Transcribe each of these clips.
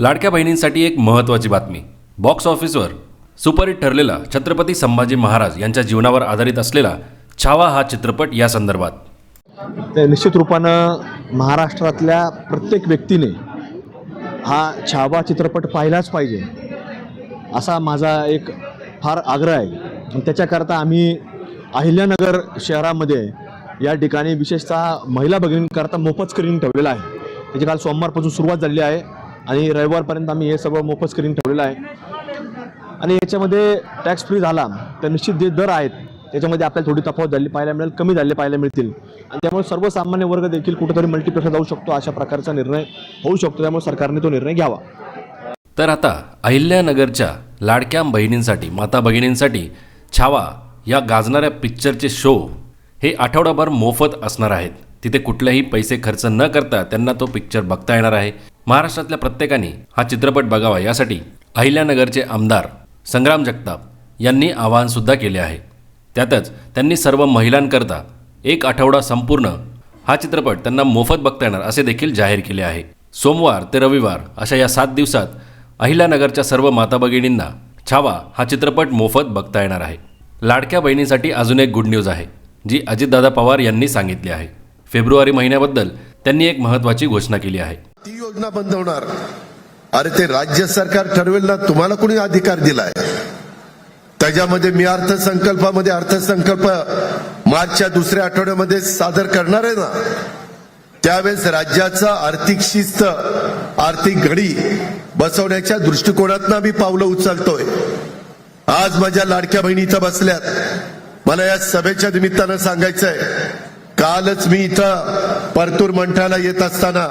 लाडक्या बहिणींसाठी एक महत्त्वाची बातमी. बॉक्स ऑफिसवर सुपरहिट ठरलेला छत्रपती संभाजी महाराज यांच्या जीवनावर आधारित असलेला छावा हा चित्रपट या संदर्भात. निश्चित रूपानं महाराष्ट्रातल्या प्रत्येक व्यक्तीने हा छावा चित्रपट पाहिलाच पाहिजे असा माझा एक फार आग्रह आहे. आणि त्याच्याकरता आम्ही अहिल्यानगर शहरामध्ये या ठिकाणी विशेषतः महिला भगिनींकरता मोफत स्क्रीनिंग ठेवलेलं आहे. त्याची काल सोमवारपासून सुरुवात झाली आहे. आणि रविवारपर्यंत आम्ही हे सगळं मोफत स्क्रीनिंग ठेवलेलं आहे. आणि याच्यामध्ये टॅक्स फ्री झाला तर निश्चित जे दर आहेत त्याच्यामध्ये आपल्याला थोडी तफावत झाली पाहायला मिळेल कमी झाले पाहायला मिळतील. आणि त्यामुळे सर्वसामान्य वर्ग देखील कुठेतरी मल्टिप्लेक्सला जाऊ शकतो अशा प्रकारचा निर्णय होऊ शकतो. त्यामुळे सरकारने तो निर्णय घ्यावा. तर आता अहिल्यानगरच्या लाडक्या बहिणींसाठी माता भगिनींसाठी छावा या गाजणाऱ्या पिक्चरचे शो हे आठवडाभर मोफत असणार आहेत. तिथे कुठलेही पैसे खर्च न करता त्यांना तो पिक्चर बघता येणार आहे. महाराष्ट्रातल्या प्रत्येकाने हा चित्रपट बघावा यासाठी अहिल्यानगरचे आमदार संग्राम जगताप यांनी आवाहनसुद्धा केले आहे. त्यातच त्यांनी सर्व महिलांकरता एक आठवडा संपूर्ण हा चित्रपट त्यांना मोफत बघता येणार असे देखील जाहीर केले आहे. सोमवार ते रविवार अशा या सात दिवसात अहिल्यानगरच्या सर्व माता भगिनींना छावा हा चित्रपट मोफत बघता येणार आहे. लाडक्या बहिणीसाठी अजून एक गुड न्यूज आहे जी अजितदादा पवार यांनी सांगितली आहे. फेब्रुवारी महिन्याबद्दल त्यांनी एक महत्त्वाची घोषणा केली आहे. ती योजना बंद होणार अरे ते राज्य सरकार ठरवेल ना तुम्हाला कोणी अधिकार दिलाय? त्याच्यामध्ये मी अर्थसंकल्पामध्ये अर्थसंकल्प मार्चच्या दुसऱ्या आठवड्यामध्ये सादर करणार आहे ना. त्यावेळेस राज्याचा आर्थिक शिस्त आर्थिक घडी बसवण्याच्या दृष्टिकोनातनं आम्ही पावलं उचलतोय. आज माझ्या लाडक्या बहिणी इथं बसल्यात. मला या सभेच्या निमित्तानं सांगायचंय कालच मी इथं परतूर मंठाला येत असताना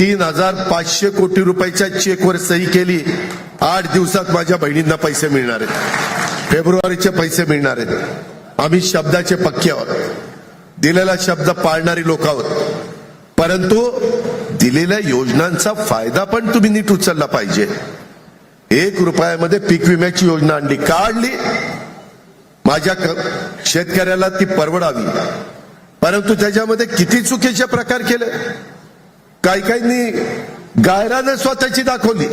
तीन हजार पाचशे कोटी रुपयाच्या चेकवर सही केली. आठ दिवसात माझ्या बहिणींना पैसे मिळणार आहेत. फेब्रुवारीचे पैसे मिळणार आहेत. आम्ही शब्दाचे पक्के आहोत. दिलेला शब्द पाळणारी लोक आहोत. परंतु दिलेल्या योजनांचा फायदा पण तुम्ही नीट उचलला पाहिजे. एक रुपयामध्ये पीक विम्याची योजना आणली का आणली माझ्या शेतकऱ्याला ती परवडावी. परंतु त्याच्यामध्ये किती चुकीचे प्रकार केले? काही काहींनी गायरानं स्वतःची दाखवली.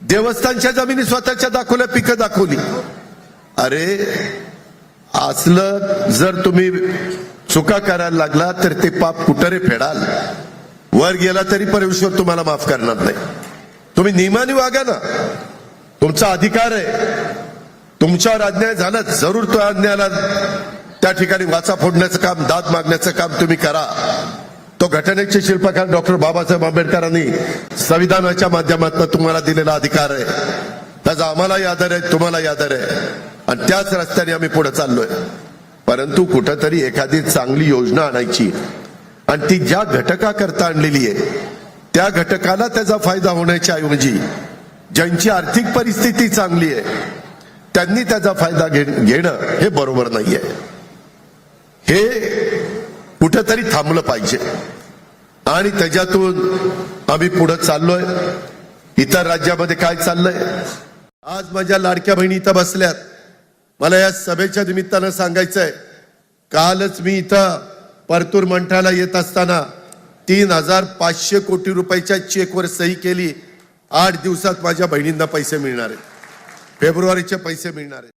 देवस्थानच्या जमिनी स्वतःच्या दाखवल्या पिकं दाखवली. अरे असलं जर तुम्ही चुका करायला लागला तर ते पाप कुठरे फेडाल. वर गेला तरी परमेश्वर तुम्हाला माफ करणार नाही. तुम्ही नियमाने वागा ना. तुमचा अधिकार आहे. तुमच्यावर अन्याय झाला जरूर तो अन्यायाला त्या ठिकाणी वाचा फोडण्याचं काम दाद मागण्याचं काम तुम्ही करा. तो घटनेचे शिल्पकार डॉक्टर बाबासाहेब आंबेडकरांनी संविधानाच्या माध्यमातून तुम्हाला दिलेला अधिकार आहे. त्याचा आम्हालाही आदर आहे तुम्हालाही आदर आहे. आणि त्याच रस्त्याने आम्ही पुढे चाललोय. परंतु कुठंतरी एखादी चांगली योजना आणायची. आणि ती ज्या घटकाकरता आणलेली आहे त्या घटकाला त्याचा फायदा होण्याच्या ऐवजी ज्यांची आर्थिक परिस्थिती चांगली आहे त्यांनी त्याचा फायदा घे- घेणं हे बरोबर नाहीये. हे कुठंतरी थांबलं पाहिजे. आणि त्याच्यातून आम्ही पुढे चाललोय. इतर राज्यामध्ये काय चाललंय? आज माझ्या लाडक्या बहिणी इथं बसल्यात. मला या सभेच्या निमित्तानं सांगायचंय कालच मी इथं परतूर मंठाला येत असताना तीन हजार पाचशे कोटी रुपयाच्या चेकवर सही केली. आठ दिवसात माझ्या बहिणींना पैसे मिळणार आहेत. फेब्रुवारीचे पैसे मिळणार आहेत.